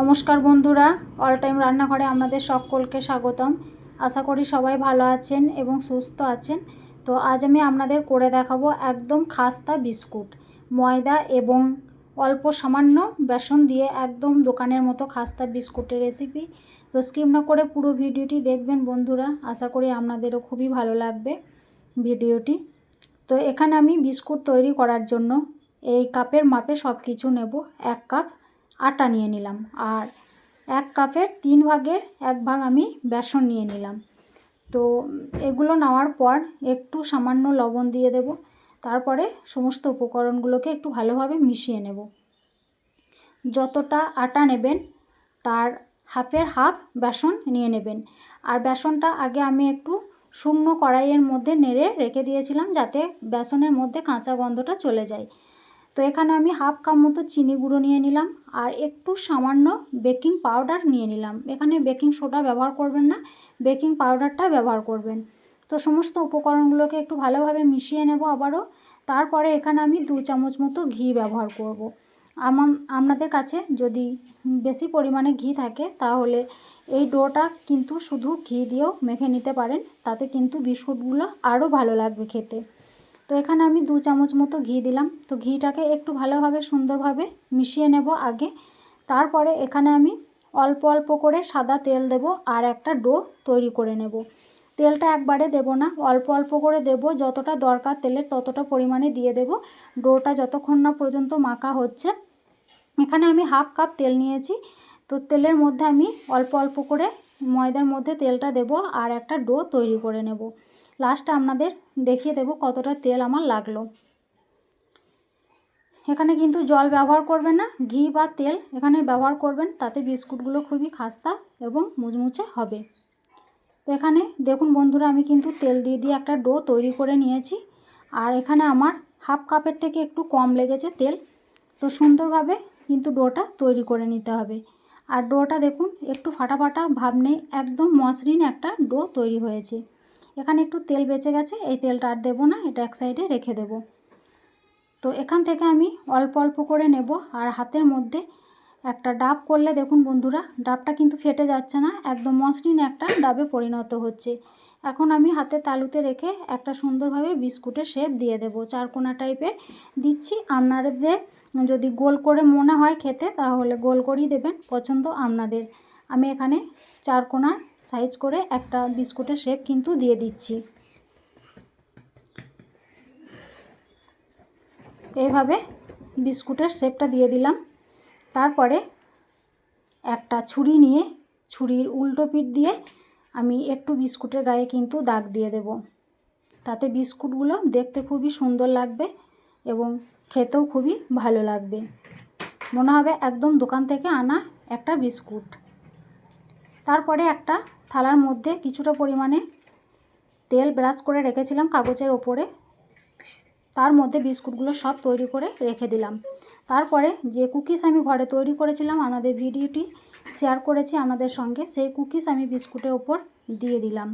নমস্কার বন্ধুরা all time রান্নাঘরে আপনাদের সকলকে স্বাগতম। আশা করি সবাই ভালো আছেন এবং সুস্থ আছেন। তো আজ আমি আপনাদের করে দেখাবো একদম খাস্তা বিস্কুট, ময়দা এবং অল্প সামান্য বেসন দিয়ে একদম দোকানের মতো খাস্তা বিস্কুটের রেসিপি তো স্কিপ না করে পুরো ভিডিওটি দেখবেন বন্ধুরা, আশা করি আপনাদেরও খুবই ভালো লাগবে ভিডিওটি। তো এখানে আমি বিস্কুট তৈরি করার জন্য এই কাপের মাপে সব কিছু নেব, এক কাপ আটা নিয়ে নিলাম। আর এক কাপের তিন ভাগের এক ভাগ আমি বেসন নিয়ে নিলাম। তো এগুলো নেওয়ার পর একটু সামান্য লবণ দিয়ে দেব। তারপরে সমস্ত উপকরণগুলোকে একটু ভালোভাবে মিশিয়ে নেব। যতটা আটা নেবেন, তার হাফের হাফ বেসন নিয়ে নেবেন। আর বেসনটা আগে আমি একটু শুকনো কড়াইয়ের মধ্যে নেড়ে রেখে দিয়েছিলাম যাতে বেসনের মধ্যে কাঁচা গন্ধটা চলে যায়। তো এখানে আমি হাফ কাপ মতো চিনি গুঁড়ো নিয়ে নিলাম আর একটু সামান্য বেকিং পাউডার নিয়ে নিলাম। এখানে বেকিং সোডা ব্যবহার করবেন না, বেকিং পাউডারটা ব্যবহার করবেন। তো সমস্ত উপকরণগুলোকে একটু ভালোভাবে মিশিয়ে নেব আবারও। তারপরে এখানে আমি দু চামচ মতো ঘি ব্যবহার করব। আমার আপনাদের কাছে যদি বেশি পরিমাণে ঘি থাকে, তাহলে এই ডোটা কিন্তু শুধু ঘি দিয়েও মেখে নিতে পারেন, তাতে কিন্তু বিস্কুটগুলো আরও ভালো লাগবে খেতে। তো এখানে আমি দু চামচ মতো ঘি দিলাম। তো ঘিটাকে একটু ভালোভাবে সুন্দরভাবে মিশিয়ে নেব আগে। তারপরে এখানে আমি অল্প অল্প করে সাদা তেল দেব আর একটা ডো তৈরি করে নেব। তেলটা একবারে দেব না, অল্প অল্প করে দেব। যতটা দরকার তেলের ততটা পরিমাণে দিয়ে দেব। ডোটা যতক্ষণ না পর্যন্ত মাখা হচ্ছে। এখানে আমি হাফ কাপ তেল নিয়েছি। তো তেলের মধ্যে আমি অল্প অল্প করে ময়দার মধ্যে তেলটা দেব আর একটা ডো তৈরি করে নেব। লাস্টে আপনাদের দেখিয়ে দেব কতটা তেল আমার লাগল। এখানে কিন্তু জল ব্যবহার করবেন না, ঘি বা তেল এখানে ব্যবহার করবেন, তাতে বিস্কুটগুলো খুবই খাস্তা এবং মুচমুচে হবে। তো এখানে দেখুন বন্ধুরা, আমি কিন্তু তেল দিয়ে দিয়ে একটা ডো তৈরি করে নিয়েছি। আর এখানে আমার হাফ কাপের থেকে একটু কম লেগেছে তেল। তো সুন্দরভাবে কিন্তু ডোটা তৈরি করে নিতে হবে। আর ডোটা দেখুন, একটু ফাটা ফাটা ভাব নেই, একদম মসৃণ একটা ডো তৈরি হয়েছে। এখানে একটু তেল বেঁচে গেছে, এই তেলটা আর দেবো না, এটা এক সাইডে রেখে দেব। তো এখান থেকে আমি অল্প অল্প করে নেব, আর হাতের মধ্যে একটা ডাব করলে দেখুন বন্ধুরা, ডাবটা কিন্তু ফেটে যাচ্ছে না, একদম মসৃণ একটা ডাবে পরিণত হচ্ছে। এখন আমি হাতে তালুতে রেখে একটা সুন্দরভাবে বিস্কুটের শেপ দিয়ে দেবো, চারকোনা টাইপের। দিচ্ছি আপনাদের, যদি গোল করে মনে হয় খেতে, তাহলে গোল করেই দেবেন, পছন্দ আপনাদের। আমি এখানে চার কোনার সাইজ করে একটা বিস্কুটের শেপ কিন্তু দিয়ে দিচ্ছি। এইভাবে বিস্কুটের শেপটা দিয়ে দিলাম। তারপরে একটা ছুরি নিয়ে, ছুরির উল্টো পিঠ দিয়ে আমি একটু বিস্কুটের গায়ে কিন্তু দাগ দিয়ে দেব। তাতে বিস্কুটগুলো দেখতে খুবই সুন্দর লাগবে এবং খেতেও খুবই ভালো লাগবে। মনে হবে একদম দোকান থেকে আনা একটা বিস্কুট। তারপরে একটা থালার মধ্যে কিছুটা পরিমাণে তেল ব্রাশ করে রেখেছিলাম কাগজের ওপরে। তার মধ্যে বিস্কুটগুলো সব তৈরি করে রেখে দিলাম। তারপরে যে কুকিস আমি ঘরে তৈরি করেছিলাম, আমাদের ভিডিওটি শেয়ার করেছি আমাদের সঙ্গে, সেই কুকিস আমি বিস্কুটের ওপর দিয়ে দিলাম।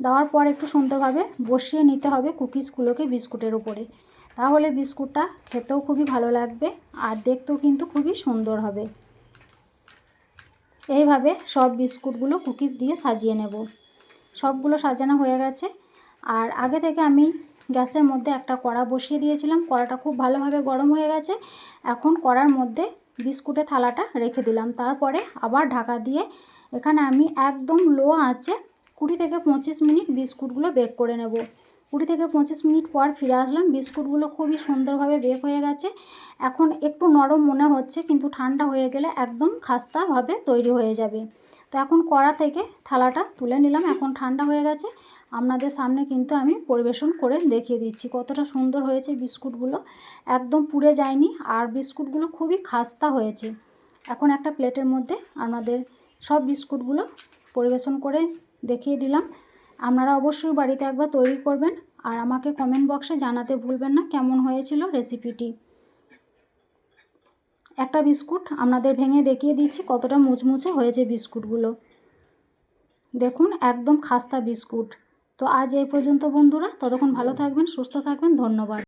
দেওয়ার পর একটু সুন্দরভাবে বসিয়ে নিতে হবে কুকিসগুলোকে বিস্কুটের ওপরে তাহলে বিস্কুটটা খেতেও খুবই ভালো লাগবে আর দেখতেও কিন্তু খুবই সুন্দর হবে। এইভাবে সব বিস্কুটগুলো কুকিজ দিয়ে সাজিয়ে নেব। সবগুলো সাজানো হয়ে গেছে। আর আগে থেকে আমি গ্যাসের মধ্যে একটা কড়া বসিয়ে দিয়েছিলাম। কড়াটা খুব ভালোভাবে গরম হয়ে গেছে। এখন কড়ার মধ্যে বিস্কুটের থালাটা রেখে দিলাম। তারপরে আবার ঢাকা দিয়ে এখানে আমি একদম লো আঁচে কুড়ি থেকে পঁচিশ মিনিট বিস্কুটগুলো বেক করে নেব। কুড়ি থেকে পঁচিশ মিনিট পর ফিরে আসলাম। বিস্কুটগুলো খুবই সুন্দরভাবে বেক হয়ে গেছে। এখন একটু নরম মনে হচ্ছে, কিন্তু ঠান্ডা হয়ে গেলে একদম খাস্তাভাবে তৈরি হয়ে যাবে। তো এখন কড়া থেকে থালাটা তুলে নিলাম। এখন ঠান্ডা হয়ে গেছে। আপনাদের সামনে কিন্তু আমি পরিবেশন করে দেখিয়ে দিচ্ছি কতটা সুন্দর হয়েছে বিস্কুটগুলো। একদম পুড়ে যায়নি আর বিস্কুটগুলো খুবই খাস্তা হয়েছে। এখন একটা প্লেটের মধ্যে আমাদের সব বিস্কুটগুলো পরিবেশন করে দেখিয়ে দিলাম। আপনারা অবশ্যই বাড়িতে একবার তৈরি করবেন আর আমাকে কমেন্ট বক্সে জানাতে ভুলবেন না কেমন হয়েছিল রেসিপিটি একটা বিস্কুট আপনাদের ভেঙে দেখিয়ে দিচ্ছি কতটা মুচমুচে হয়েছে বিস্কুটগুলো। দেখুন, একদম খাস্তা বিস্কুট। তো আজ এই পর্যন্ত বন্ধুরা, ততক্ষণ ভালো থাকবেন, সুস্থ থাকবেন, ধন্যবাদ।